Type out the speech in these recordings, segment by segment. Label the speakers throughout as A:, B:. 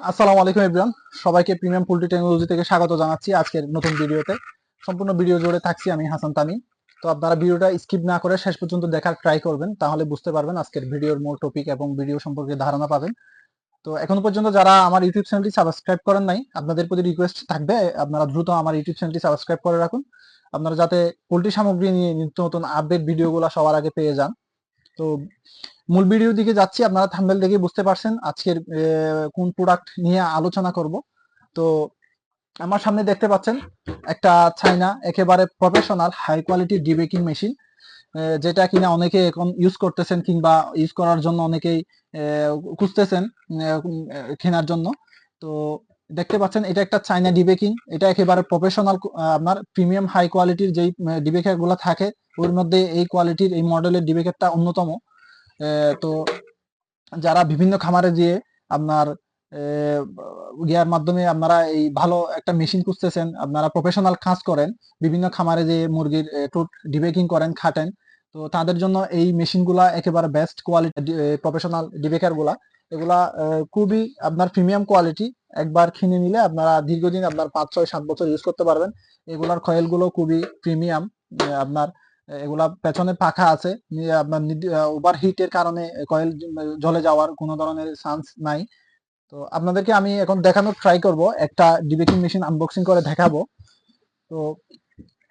A: আসসালামু আলাইকুম ইব্রান সবাইকে প্রিমিয়াম পোল্ট্রি টেকনোলজি থেকে স্বাগত জানাচ্ছি আজকের নতুন ভিডিওতে। সম্পূর্ণ ভিডিও জুড়ে থাকছি আমি হাসান তামিম। তো আপনারা ভিডিওটা স্কিপ না করে শেষ পর্যন্ত দেখার ট্রাই করবেন, তাহলে বুঝতে পারবেন আজকের ভিডিওর মূল টপিক এবং ভিডিও সম্পর্কে ধারণা পাবেন। তো এখনও পর্যন্ত যারা আমার ইউটিউব চ্যানেলটি সাবস্ক্রাইব করেন নাই, আপনাদের প্রতি রিকোয়েস্ট থাকবে, আপনারা দ্রুত আমার ইউটিউব চ্যানেলটি সাবস্ক্রাইব করে রাখুন। আপনারা যাতে পোলট্রি সামগ্রী নিয়ে নিত্য নতুন আপডেট ভিডিওগুলো সবার আগে পেয়ে যান। তো মূল ভিডিও দিকে যাচ্ছি, আপনারা থাম্বেল দেখে বুঝতে পারছেন আজকের কোন প্রোডাক্ট নিয়ে আলোচনা করব। তো আমার সামনে দেখতে পাচ্ছেন একটা চাইনা একেবারে professional high quality debeaking machine যেটা কিনা অনেকে এখন ইউজ করতেছেন কিংবা ইউজ করার জন্য অনেকেই খুঁজতেছেন কেনার জন্য। তো দেখতে পাচ্ছেন, এটা একটা চাইনা ডিবেকিং এটা একেবারে প্রফেশনাল আপনার প্রিমিয়াম হাই কোয়ালিটির যেই ডিবেকারগুলা থাকে, ওর মধ্যে এই কোয়ালিটির এই মডেলের ডিবেকারটা অন্যতম। তো যারা বিভিন্ন খামারে দিয়ে আপনার ইয়ার মাধ্যমে আপনারা এই ভালো একটা মেশিন খুঁজতেছেন, আপনারা প্রফেশনাল কাজ করেন, বিভিন্ন খামারে যে মুরগির টুট ডিবেকিং করেন, খাটেন, তো তাদের জন্য এই মেশিনগুলা একেবারে বেস্ট কোয়ালিটি প্রফেশনাল ডিবেকারগুলা। এগুলা খুবই আপনার প্রিমিয়াম কোয়ালিটি একবার কিনে নিলে আপনারা দীর্ঘদিন আপনার পাঁচ, ছয়, সাত বছর ইউজ করতে পারবেন। এগুলার কয়েলগুলো খুবই প্রিমিয়াম আপনার এগুলা পেছনে পাখা আছে। আপনার ওভার হিটের কারণে কয়েল জ্বলে যাওয়ার কোনো ধরনের চান্স নাই। তো আপনাদেরকে আমি এখন দেখানোর ট্রাই করব। একটা ডিবেকিং মেশিন আনবক্সিং করে দেখাবো। তো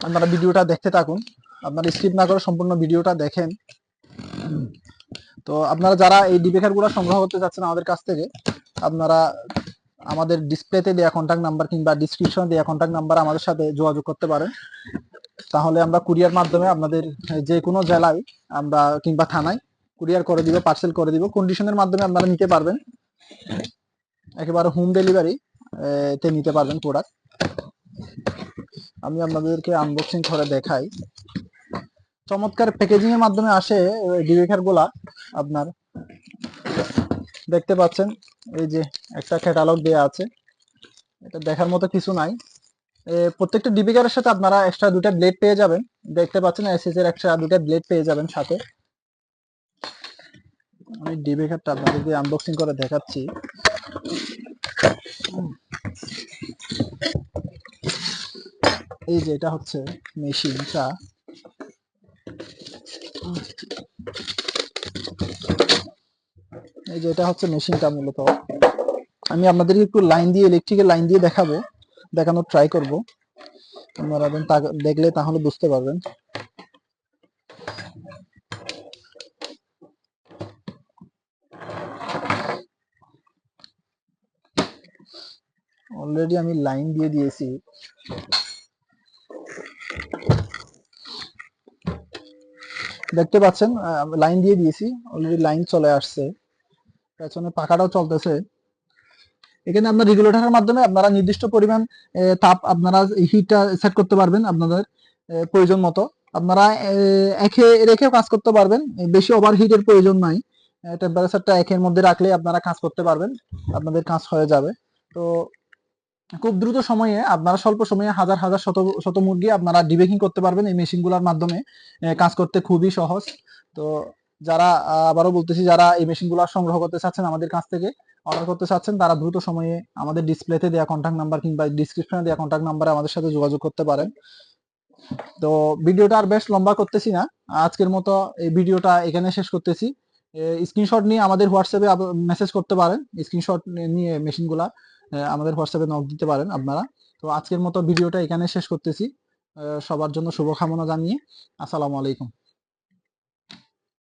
A: আপনারা ভিডিওটা দেখতে থাকুন। আপনারা স্কিপ না করে সম্পূর্ণ ভিডিওটা দেখেন। তো আপনারা যারা এই ডিবেকারগুলো সংগ্রহ করতে চাচ্ছেন আমাদের কাছ থেকে, আপনারা আমাদের ডিসপ্লেতে দেওয়া কন্ট্যাক্ট নাম্বার কিংবা ডিসক্রিপশনে দেওয়া কন্ট্যাক্ট নাম্বার আমাদের সাথে যোগাযোগ করতে পারেন। তাহলে আমরা কুরিয়ার মাধ্যমে আপনাদের যে কোনো জেলায় আমরা কিংবা থানায় কুরিয়ার করে দিব পার্সেল করে দিব কন্ডিশনের মাধ্যমে আপনারা নিতে পারবেন। একেবারে হোম ডেলিভারি তে নিতে পারবেন প্রোডাক্ট আমি আপনাদেরকে আনবক্সিং করে দেখাই। চমৎকার প্যাকেজিং এর মাধ্যমে আসে ডিবেকারগুলা। আপনার দেখতে পাচ্ছেন, এই যে একটা ক্যাটালগ দেয়া আছে। এটা দেখার মতো কিছু নাই। প্রত্যেকটা ডিবিকারের সাথে আপনারা এক্সট্রা দুটা ব্লেড পেয়ে যাবেন। দেখতে পাচ্ছেন এসএস এর এক্সট্রা দুটা ব্লেড পেয়ে যাবেন সাথে। আমি ডিবিকারটা আপনাদেরকে আনবক্সিং করে দেখাচ্ছি। এই যে এটা হচ্ছে মেশিনটা এই যে এটা হচ্ছে মেশিনটা মূলত। আমি আপনাদেরকে একটু লাইন দিয়ে ইলেকট্রিকের লাইন দিয়ে দেখাবো, দেখানোর ট্রাই করব। আপনারা দেখলে তাহলে বুঝতে পারবেন। অলরেডি আমি লাইন দিয়ে দিয়েছি। দেখতে পাচ্ছেন লাইন দিয়ে দিয়েছি অলরেডি লাইন চলে আসছে। পেছনে পাখাটাও চলতেছে। এখানে আপনার রেগুলেটরের মাধ্যমে আপনারা নির্দিষ্ট পরিমাণ তাপ আপনারা হিটটা সেট করতে পারবেন আপনাদের প্রয়োজন মতো। আপনারা একে, রেখেও কাজ করতে পারবেন। বেশি ওভার হিটের প্রয়োজন নাই। টেম্পারেচারটা একের মধ্যে রাখলে আপনারা কাজ করতে পারবেন। আপনাদের কাজ হয়ে যাবে। তো খুব দ্রুত সময়ে আপনারা স্বল্প সময়ে হাজার হাজার, শত শত মুরগি আপনারা ডিবেকিং করতে পারবেন এই মেশিনগুলোর মাধ্যমে। কাজ করতে খুবই সহজ। তো যারা আবারও বলতেছি, যারা এই মেশিনগুলো সংগ্রহ করতে চাচ্ছেন আমাদের কাছ থেকে অর্ডার করতে চাচ্ছেন, তারা দ্রুত সময়ে আমাদের ডিসপ্লেতে দেওয়া কন্ট্যাক্ট নাম্বার কিংবা ডিসক্রিপশনে দেওয়া কন্ট্যাক্ট নাম্বারে আমাদের সাথে যোগাযোগ করতে পারেন। তো ভিডিওটা আর বেশ লম্বা করতেছি না। আজকের মতো এই ভিডিওটা এখানে শেষ করতেছি। স্ক্রিনশট নিয়ে আমাদের হোয়াটসঅ্যাপে মেসেজ করতে পারেন। স্ক্রিনশট নিয়ে মেশিনগুলা আমাদের হোয়াটসঅ্যাপে নক দিতে পারেন আপনারা। তো আজকের মতো ভিডিওটা এখানে শেষ করতেছি। সবার জন্য শুভকামনা জানিয়ে, আসসালামু আলাইকুম।